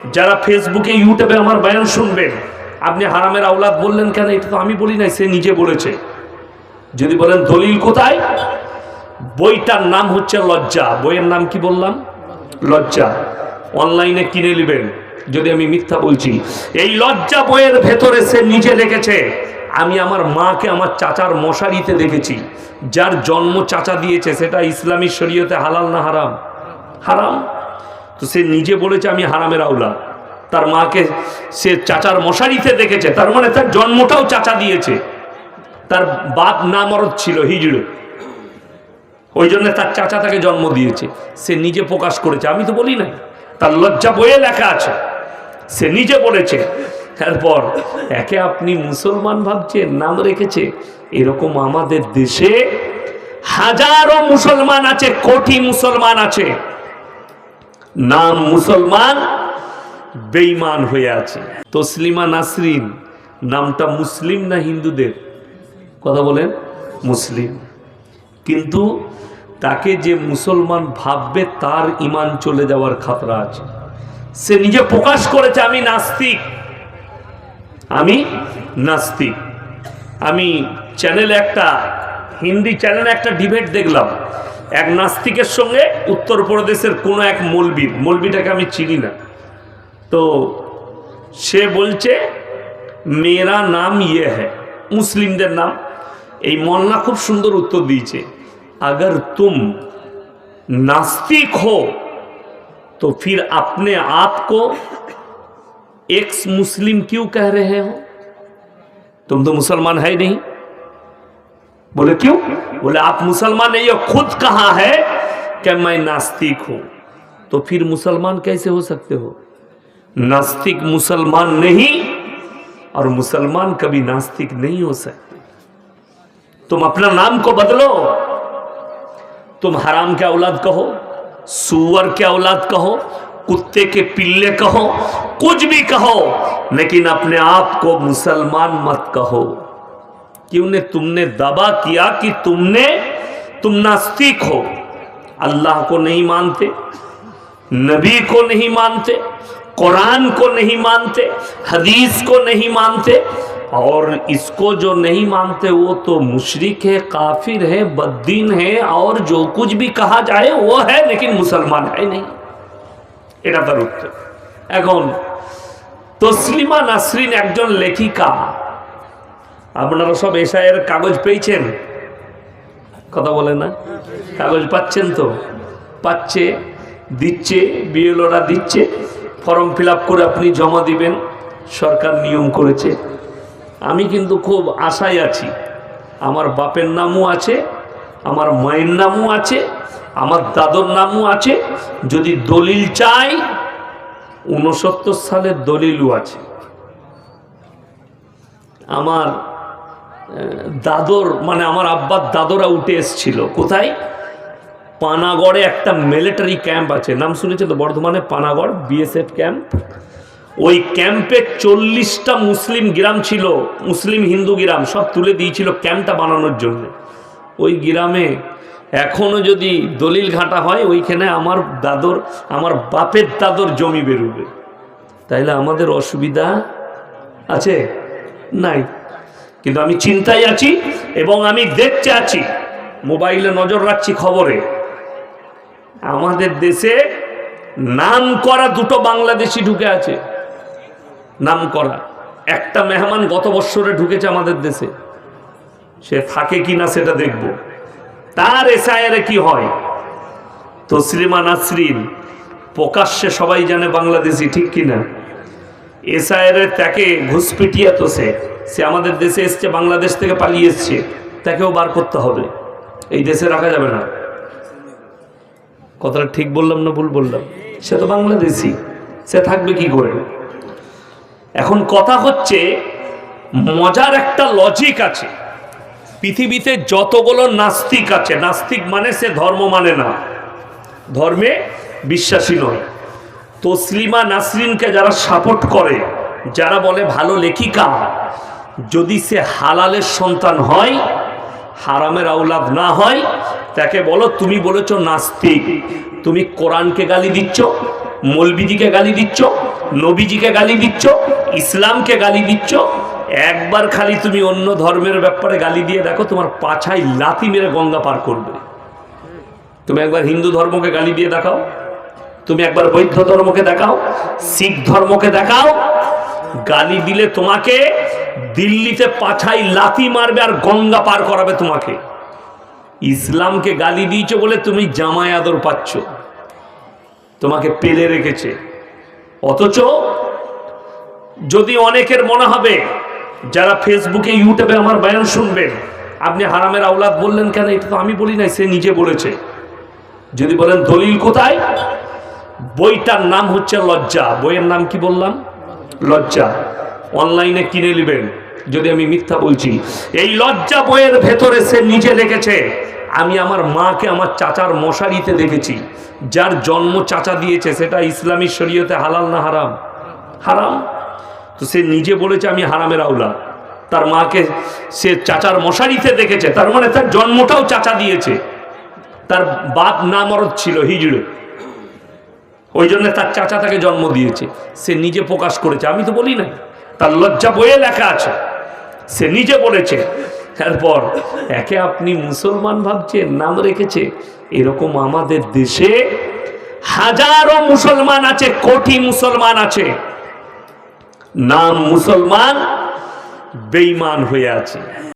যারা ফেসবুকে, ইউটিউবে আমার বয়ান শুনবেন, আপনি হারামের আওলাদ বললেন কেন? এটা তো আমি বলি নাই, সে নিজে বলেছে। যদি বলেন দলিল কোথায়? বইটার নাম হচ্ছে লজ্জা। বইয়ের নাম কি বললাম? লজ্জা। অনলাইনে কিনে নেবেন, যদি আমি মিথ্যা বলছি। এই লজ্জা বইয়ের ভেতরে সে নিজে লিখেছে, আমি আমার মাকে, আমার চাচার মশারিতে দেখেছি। যার জন্ম চাচা দিয়েছে, সেটা ইসলামী শরীয়তে হালাল না হারাম? হারাম। তো সে নিজে বলেছে, আমি হারামের আউলা। তার মাকে সে চাচার মশারিতে দেখেছে, তার মানে তার জন্মটাও চাচা দিয়েছে। তার বাপ না মরদ ছিল, হিজড়ে। ওই জন্য তার চাচা তাকে জন্ম দিয়েছে। সে নিজে প্রকাশ করেছে। আমি তো বলি নাই, তার লজ্জা বইয়ে লেখা আছে। সে নিজে বলেছে তারপর একে আপনি মুসলমান ভাবছেন, নাম রেখেছে। এরকম আমাদের দেশে হাজারো মুসলমান আছে, কোটি মুসলমান আছে। নাম মুসলমান বেঈমান হয়ে আছে। তসলিমা নাসরিন, নামটা মুসলিম না হিন্দুদের? কথা বলেন, মুসলিম। কিন্তু তাকে যে মুসলমান ভাববে, তার ইমান চলে যাওয়ার খাতরা আছে। সে নিজে প্রকাশ করেছে, আমি নাস্তিক। আমি নাস্তিক। আমি চ্যানেলে একটা হিন্দি চ্যানেলে একটা ডিবেট দেখলাম। এক নাস্তিকের সঙ্গে উত্তরপ্রদেশের কোনো এক মলবির মলবিটাকে আমি চিনি না তো সে বলছে মেরা নাম ইয়ে হ্যাঁ মুসলিমদের নাম এই মল্লা খুব সুন্দর উত্তর দিয়েছে अगर तुम नास्तिक हो तो फिर अपने आप को एक्स मुस्लिम क्यों कह रहे हो तुम तो मुसलमान है नहीं बोले, क्यों? बोले, आप मुसलमान नहीं हो खुद कहा है कि मैं नास्तिक हूँ? तो फिर मुसलमान कैसे हो सकते हो? नास्तिक मुसलमान नहीं और मुसलमान कभी नास्तिक नहीं हो सकते। तुम अपना नाम को बदलो। तुम हराम के औलाद कहो, सुअर के औलाद कहो, कुत्ते के पिल्ले कहो, कुछ भी कहो, लेकिन अपने आप को मुसलमान मत कहो। क्यों ने तुमने दावा किया कि तुमने तुम नास्तिक हो अल्लाह को नहीं मानते नबी को नहीं मानते कुरान को नहीं मानते हदीस को नहीं मानते और इसको जो नहीं मानते वो तो मुशरिक है काफिर है बद्दीन है और जो कुछ भी कहा जाए वो है लेकिन मुसलमान है नहीं এটা তার উত্তর এখন তসলিমা নাসরিন একজন লেখিকা আপনারা সব এসআইয়ের কাগজ পেয়েছেন? কথা বলে না। কাগজ পাচ্ছেন তো? পাচ্ছে, দিচ্ছে, বিএলওরা দিচ্ছে, ফর্ম ফিল করে আপনি জমা দিবেন, সরকার নিয়ম করেছে। আমি কিন্তু খুব আশায় আছি। আমার বাপের নামও আছে, আমার মায়ের নামও আছে, আমার দাদর নামও আছে, যদি দলিল চাই উনসত্তর সালের দলিলও আছে। আমার দাদর মানে আমার আব্বার দাদরা উঠে এসছিল। কোথায়? পানাগড়ে একটা মিলিটারি ক্যাম্প আছে। নাম শুনেছে তো? বর্ধমানে পানাগড় বিএসএফ ক্যাম্প ওই ক্যাম্পে চল্লিশটা মুসলিম গ্রাম ছিল। মুসলিম হিন্দু গ্রাম, সব তুলে দিয়েছিল ক্যাম্পটা বানানোর জন্য। ওই গ্রামে এখনও যদি দলিল ঘাটা হয়, ওইখানে আমার দাদর, আমার বাপের দাদর জমি বেরোবে। তাইলে আমাদের অসুবিধা আছে? নাই। কিন্তু আমি চিন্তায় আছি এবং আমি দেখতে আছি। মোবাইলে নজর রাখছি খবরে। আমাদের দেশে নাম করা দুটো বাংলাদেশি ঢুকে আছে। নাম করা। একটা মেহমান গত বৎসরে ঢুকেছে আমাদের দেশে। সে থাকে কি না সেটা দেখব। তার এসআইআরে কি হয়? তো তসলিমা নাসরিন, প্রকাশ্যে সবাই জানে বাংলাদেশি ঠিক কিনা? এসআইআরে তাকে ঘুষপিটিয়া তো সে। সে আমাদের দেশে এসছে, বাংলাদেশ থেকে পালিয়ে এসছে। তাকেও বার করতে হবে। এই দেশে রাখা যাবে না। কথাটা ঠিক বললাম না ভুল বললাম? সে তো বাংলাদেশি। সে থাকবে কি করে? এখন কথা হচ্ছে, মজার একটা লজিক আছে। পৃথিবীতে যতগুলো নাস্তিক আছে, নাস্তিক মানে সে ধর্ম মানে না। ধর্মে বিশ্বাসী নয়। তসলিমা নাসরিনকে যারা সাপোর্ট করে, যারা বলে ভালো লেখিকা, যদি সে হালালের সন্তান হয়, হারামের আউলাদ না হয়, তাকে বলো, তুমি বলেছ নাস্তিক, তুমি কোরআনকে গালি দিচ্ছ, মলবিজিকে গালি দিচ্ছ, নবীজিকে গালি দিচ্ছ, ইসলামকে গালি দিচ্ছ, একবার খালি তুমি অন্য ধর্মের ব্যাপারে গালি দিয়ে দেখো, তোমার পাছায় লাথি মেরে গঙ্গা পার করবে। তুমি একবার হিন্দু ধর্মকে গালি দিয়ে দেখাও। তুমি একবার বৌদ্ধ ধর্মকে দেখাও, শিখ ধর্মকে দেখাও, গালি দিলে তোমাকে, দিল্লিতে পাছাই লাথি মারবে আর গঙ্গা পার করাবে তোমাকে। ইসলামকে গালি দিয়েছ বলে তুমি জামাই আদর পাচ্ছ। তোমাকে পেলে রেখেছে। অথচ যদি অনেকের মনে হবে, যারা ফেসবুকে, ইউটিউবে আমার বয়ান শুনবেন আপনি হারামের আওলাদ বললেন কেন? এটা তো আমি বলি নাই, সে নিজে বলেছে। যদি বলেন দলিল কোথায়? বইটার নাম হচ্ছে লজ্জা। বইয়ের নাম কি বললাম? লজ্জা। অনলাইনে কিনে নেবেন, যদি আমি মিথ্যা বলছি। এই লজ্জা বইয়ের ভেতরে সে নিজে লিখেছে আমি আমার মাকে, আমার চাচার মশারিতে দেখেছি। যার জন্ম চাচা দিয়েছে, সেটা ইসলামী শরীয়তে হালাল না হারাম? হারাম। তো সে নিজে বলেছে, আমি হারামের আউলা। তার মাকে সে চাচার মশারিতে দেখেছে। তার মানে তার জন্মটাও চাচা দিয়েছে। তার বাপ নামরদ ছিল হিজড়ে। ওই জন্য তার চাচা তাকে জন্ম দিয়েছে। সে নিজে প্রকাশ করেছে। আমি তো বলি নাই। তার লজ্জা বইয়ে লেখা আছে। সে নিজে বলেছে। তারপর একে আপনি মুসলমান ভাবছেন, নাম রেখেছে। এরকম আমাদের দেশে হাজারো মুসলমান আছে, কোটি মুসলমান আছে। নাম মুসলমান, বেঈমান হয়ে আছে।